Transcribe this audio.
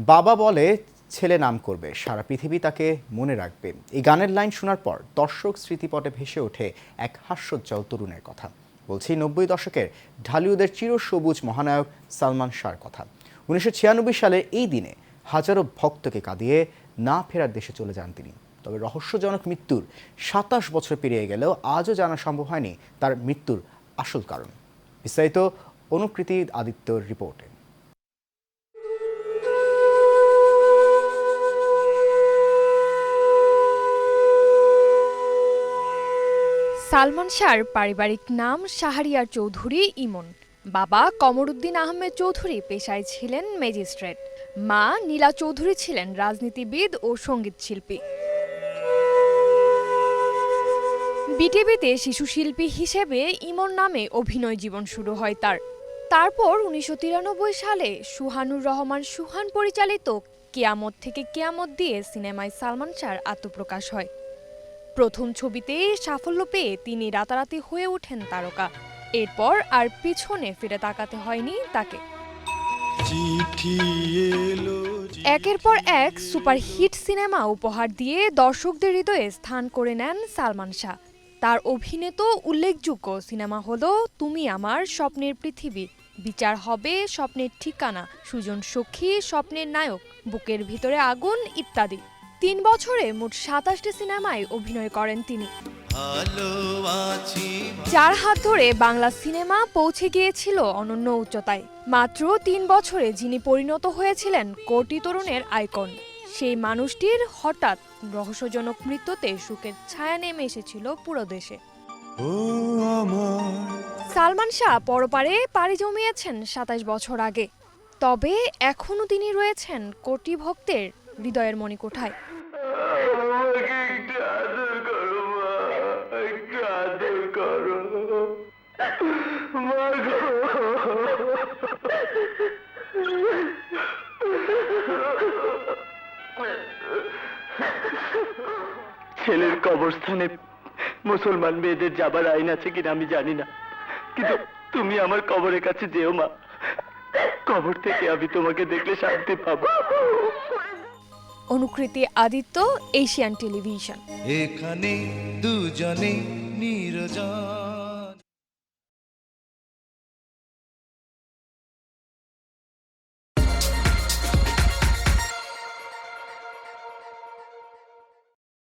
বাবা বলে ছেলে নাম করবে, সারা পৃথিবী তাকে মনে রাখবে। এই গানের লাইন শোনার পর দর্শক স্মৃতিপটে ভেসে ওঠে এক হাস্যোজ্জ্বল তরুণের কথা। বলছি, নব্বই দশকের ঢালিউডের চিরসবুজ মহানায়ক সালমান শাহর কথা। উনিশশো ছিয়ানব্বই সালের এই দিনে হাজারো ভক্তকে কাঁদিয়ে না ফেরার দেশে চলে যান তিনি। তবে রহস্যজনক মৃত্যুর সাতাশ বছর পেরিয়ে গেলেও আজও জানা সম্ভব হয়নি তার মৃত্যুর আসল কারণ। বিস্তারিত অনুকৃতি আদিত্যর রিপোর্টে। সালমান শাহর পারিবারিক নাম শাহরিয়ার চৌধুরী ইমন। বাবা কমরুদ্দিন আহমেদ চৌধুরী পেশায় ছিলেন ম্যাজিস্ট্রেট। মা নীলা চৌধুরী ছিলেন রাজনীতিবিদ ও সংগীত শিল্পী বিটিভিতে শিশু শিল্পী হিসেবে ইমন নামে অভিনয় জীবন শুরু হয় তার। তারপর উনিশশো তিরানব্বই সালে সুহানুর রহমান সুহান পরিচালিত কেয়ামত থেকে কেয়ামত দিয়ে সিনেমায় সালমান শাহর আত্মপ্রকাশ হয়। প্রথম ছবিতে সাফল্য পেয়ে তিনি রাতারাতি হয়ে ওঠেন তারকা। এরপর আর পিছনে ফিরে তাকাতে হয়নি তাকে। একের পর এক সুপারহিট সিনেমা উপহার দিয়ে দর্শকদের হৃদয়ে স্থান করে নেন সালমান শাহ। তার অভিনীত উল্লেখযোগ্য সিনেমা হল তুমি আমার স্বপ্নের পৃথিবী বিচার হবে স্বপ্নের ঠিকানা সুজন সখী স্বপ্নের নায়ক বুকের ভিতরে আগুন ইত্যাদি। তিন বছরে মোট সাতাশটি সিনেমায় অভিনয় করেন তিনি। যার হাত ধরে বাংলা সিনেমা পৌঁছে গিয়েছিল অনন্য উচ্চতায়। মাত্র তিন বছরে যিনি পরিণত হয়েছিলেন কোটি তরুণের আইকন। সেই মানুষটির হঠাৎ রহস্যজনক মৃত্যুতে সুখের ছায়া নেমে এসেছিল পুরো দেশে। সালমান শাহ পরপারে পাড়ি জমিয়েছেন সাতাশ বছর আগে। তবে এখনও তিনি রয়েছেন কোটি ভক্তের হৃদয়ের মণিকোঠায় ছেলের কবরস্থানে মুসলমান মেয়েদের যাবার আইন আছে কিনা আমি জানি না। কিন্তু তুমি আমার কবরের কাছে যেও মা। কবর থেকে আমি তোমাকে দেখলে শান্তি পাবো। Anukriti Aditya Asian television. এখানে দুজনে নিরজন